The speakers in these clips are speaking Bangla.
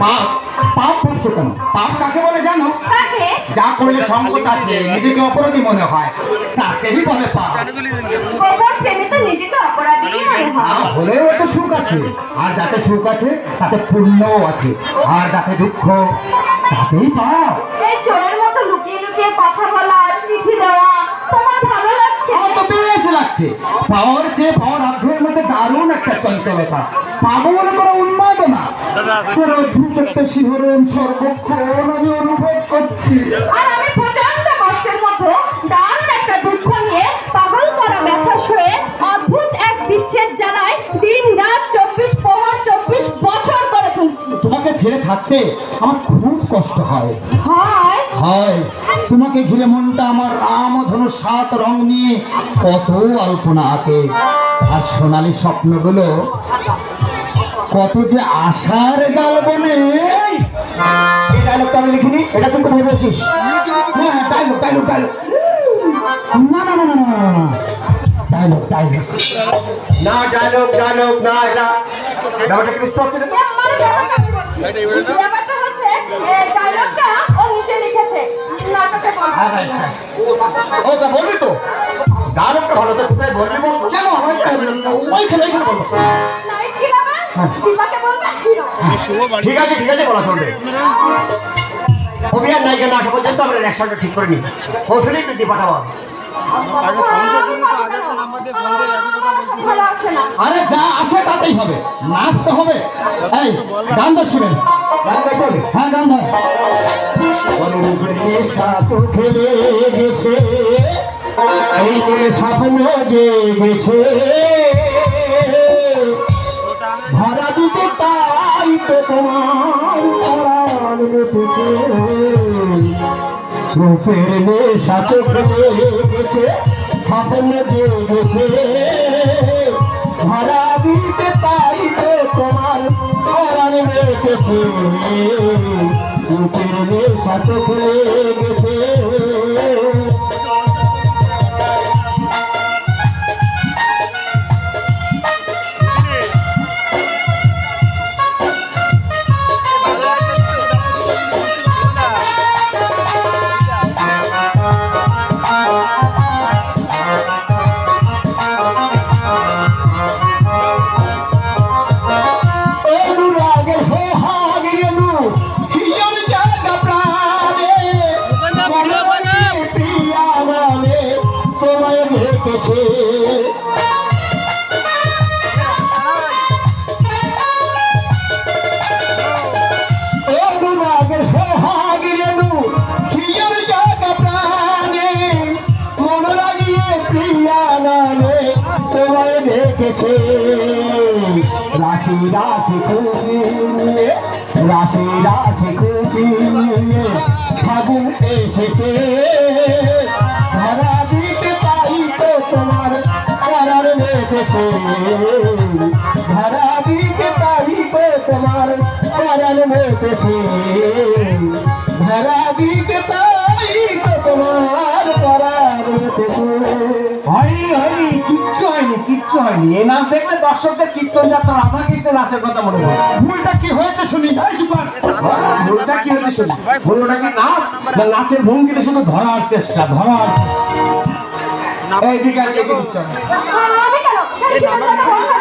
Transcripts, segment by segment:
পাপ পাপ কেন? পাপ কাকে বলে জানো? যা করলে সংকট আসে নিজেকে অপরাধী মনে হয় তাকেই বলে পাপ। হলেও একটা সুখ আছে। আর যাতে সুখ আছে তাতে পুণ্যও আছে। আর যাতে দুঃখ তাতেই পাপ। লাগছে পাওয়ার চেয়ে পাওয়ার আগ্রহের মধ্যে দারুণ একটা চঞ্চলতা। পাবো মনে উন্মাদনা। তোর অদ্ভুত একটা শিহরণ সর্বক্ষণ আমি অনুভব করছি। আর আমি প্রচণ্ড কষ্টের মধ্যে দারুণ একটা দুঃখ নিয়ে পাগল করা ব্যথা হয়ে অদ্ভুত এক বিচ্ছেদ জ্বালায় দিন রাত চব্বিশ প্রহর চব্বিশ বছর করে তুলছি। তোমাকে ছেড়ে থাকতে আমার খুব কষ্ট হয়। হয় হয়। তোমাকে ঘিরে মনটা আমার রাম ধনু সাত রং নিয়ে কত আলপনা আঁকে। আর সোনালি স্বপ্নগুলো কত যে আশার জাল বনে। এই ডায়লগটা আমি লিখিনি এটা তুই কোথায় বলছিস হ্যাঁ ডায়লগ ডায়লগ ডায়লগ না না না না না না না ডায়লগ ডায়লগ না ডায়লগ ডায়লগ না এটা ব্যাপারটা কি বুঝতে পারছি না? এ আমার ব্যাপারটা আমি বলছি। ব্যাপারটা হচ্ছে ও তা বলবি তো? ডায়লগটা ভালো তো কোথায় বলবি কেন? ওইখানে ওইখানে বলব? ঠিক আছে ঠিক আছে বলা চলবে। অভিয়ান নায়িকা না আসা পর্যন্ত আমরা রেস্টুরেন্টটা ঠিক করে নিই। কৌশলেই পাঠাবো না আরে যা আসে তাতেই হবে। নাচতে হবে। এই গান ধর শিবেন। হ্যাঁ গান ধর। চোখে গেছে এই স্বপ্ন জেগেছে। ভরা দুটো তাই তো তোমার মেতেছে রূপের নেশা চোখে গেছে স্বপ্ন দিতে তাই তো তোমার নেশা চোখে গেছে রেখেছে রাশি রাশি খুশি নিয়ে রাশি রাশি খুশি। নিয়ে ফাগুন এসেছে। ধরা দিতে তাই তো তোমার করার মেটেছে ধরা দিতে তাই তো তোমার করার মেটেছে ধরা দিতে তাই তো তোমার করার মেটেছে হয়নি হয়নি কিচ্ছু হয়নি এই নাচ দেখলে দর্শকদের কীর্তন যাত্রা, রাধা কীর্তন নাচের কথা মনে হয় ভুলটা কি হয়েছে শুনি? ভুলটা কি হয়েছে শুনি? ভুলটা কি নাচ না নাচের ভঙ্গিতে শুধু ধরার চেষ্টা, ধরার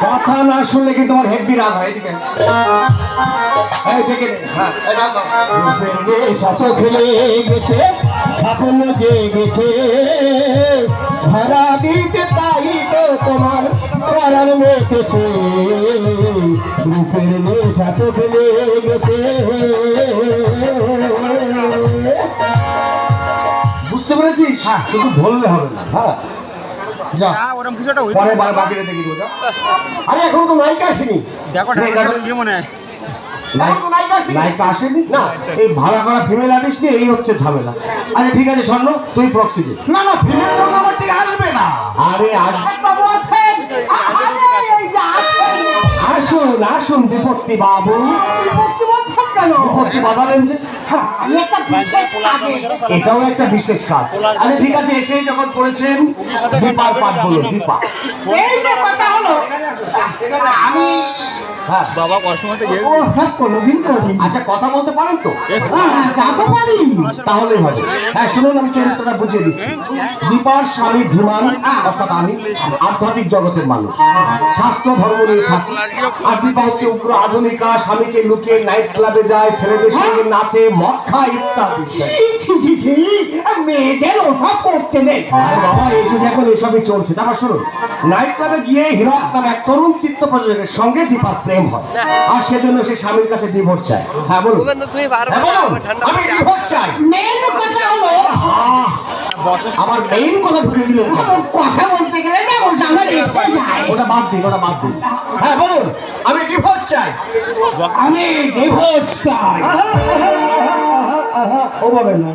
কথা না শুনলে কিন্তু আমার হেভি রাগ হয়? এদিকে এই হ্যাঁ স্বপ্ন জেগেছে ধরা দিতে তাই তো তোমার করার মেটেছে রূপের নেশা চোখে গেছে বুঝতে পেরেছিস হ্যাঁ শুধু বললে হবে না হ্যাঁ যা ওরকম। আরে এখনও তো আসেনি দেখো নে, মনে হয় নায়িকা আসেনি। না। এই ভাড়া করা ফিমেল আর্টিস্ট নিয়ে এই হচ্ছে ঝামেলা। আচ্ছা ঠিক আছে স্বর্ণ তুই প্রক্সি দে। না না ফিমেল তো আমার ঠিক আসবে না। আরে আসবে। আসুন আসুন বিপত্তি বাবু। বিপত্তি বাঁধালেন যে। হ্যাঁ, এটাও একটা বিশেষ কাজ। আরে ঠিক আছে এসেই যখন পড়েছেন দীপার পাঠ বলুন দীপা। এই যে কথা হলো আমি বাবা কোনোদিন করিনি আচ্ছা কথা বলতে পারেন তো? হ্যাঁ পারি। তাহলেই হবে। হ্যাঁ শুনুন আমি চরিত্রটা বুঝিয়ে দিচ্ছি। দীপার স্বামী ধীমান অর্থাৎ আমি আধ্যাত্মিক জগতের মানুষ। শাস্ত্র ধর্ম নিয়ে থাকি। আর দীপা হচ্ছে উগ্র আধুনিকা স্বামীকে লুকিয়ে নাইট ক্লাবে যায় ছেলেদের সঙ্গে নাচে মদ খায় ইত্যাদি। মেয়েদের ওসব করতে নেই। বাবা এই যুগে এখন এসবই চলছে। তারপর শুনুন নাইট ক্লাবে গিয়ে হিরো নামে এক তরুণ চিত্ত প্রযোজকের সঙ্গে দীপার প্রেম হয়। আর সেজন্য সে স্বামীর কাছে ডিভোর্স চায়। হ্যাঁ বলুন। তুমি হ্যাঁ আমি ডিভোর্স চাই। মেন কথা হলো। আমার মেইন কথা ঢুকে দিলেন কথা বলতে গেলে না ওটা আমার ওটা বাদ দিন ওটা বাদ দিন। হ্যাঁ বলুন। আমি ডিভোর্স চাই। আমি ডিভোর্স চাই। ওভাবে না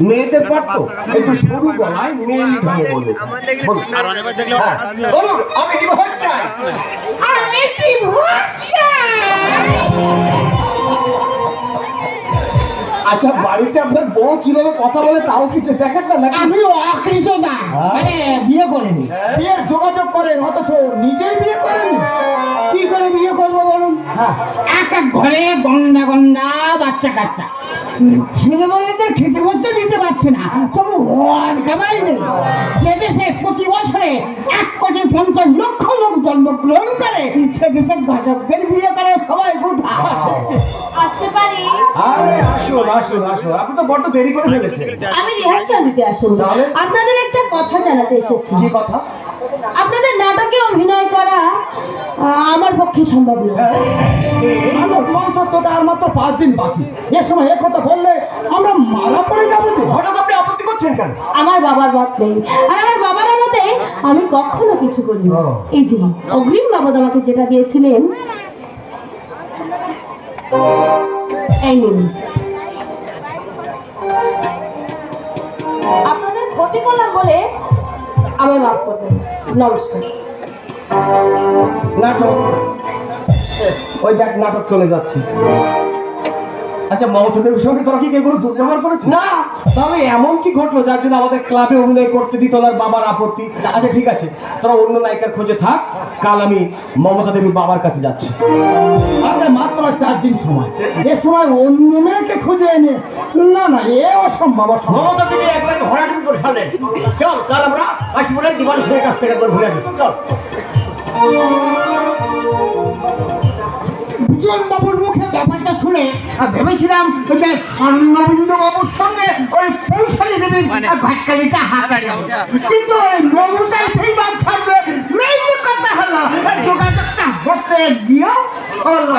মেয়েদের একটু সরু গলায় বলুন। হ্যাঁ, আমি চাই? আচ্ছা বাড়িতে আপনার বউ কীভাবে কথা বলে তাও কিছু দেখেন না নাকি? আমি না। মানে বিয়ে করেনি। বিয়ে যোগাযোগ করেন অথচ নিজেই বিয়ে করেনি। কি করে বিয়ে করব বলুন? হ্যাঁ এক এক ঘরে গন্ডা গন্ডা বাচ্চা কাচ্চা। ছেলে মেয়েদের খেতে বলতে দিতে পারছে না। তবু ওয়ার কামাই নেই। যে দেশে প্রতি বছরে এক কোটি পঞ্চাশ লক্ষ লোক জন্মগ্রহণ করে সে দেশে ঘটকদের বিয়ে করে সবাই কোথা আসতে পারি? আরে আসুন আসুন আসুন আপনি তো বড্ড দেরি করে ফেলেছেন। আমি রিহার্সাল দিতে আসিনি। আপনাদের একটা কথা জানাতে এসেছি। কি কথা? আপনাদের নাটকে অভিনয় করা আমার পক্ষে সম্ভব নয় আমার সংসদটা আর মাত্র পাঁচ দিন বাকি? এ সময় এ কথা বললে আমরা মারা পড়ে যাব যে। হঠাৎ আপনি আপত্তি করছেন কেন? আমার বাবার মত নেই। আর আমার বাবার মতে আমি কখনো কিছু করি এই যে অগ্রিম বাবা আমাকে যেটা দিয়েছিলেন এই নিন। আপনাদের ক্ষতি করলাম বলে আমার মাফ করবেন। নমস্কার। নাটক। ওই দেখ নাটক চলে যাচ্ছে। আচ্ছা মমতাদের সঙ্গে তোরা কি কেউ কোনো দুর্ব্যবহার করেছিস? না। তবে এমন কি ঘটলো যার জন্য আমাদের ক্লাবে অভিনয় করতে দিত বাবার আপত্তি? আচ্ছা ঠিক আছে। তোরা অন্য নায়িকার খোঁজে থাক। কাল আমি মমতা দেবীর বাবার কাছে যাচ্ছি। আমাদের মাত্র চার দিন সময়। এ সময় অন্য মেয়েকে খুঁজে এনে না না এ অসম্ভব অসম্ভব। ফেলেন চল কাল আমরা কাশীপুরের দিবানের কাছ থেকে একবার ঘুরে আসি। চল। বিজন বাবুর মুখে ব্যাপারটা শুনে ভেবেছিলাম যে স্বর্ণবিন্দু বাবুর সঙ্গে ওই পৌঁছালি দেবেন ভাটকালিটা হাতে যাবে। কিন্তু ওই মমতাই সেই বাদ ছাড়বে। মেইন কথা হলো যোগাযোগটা হতে গিয়েও হলো।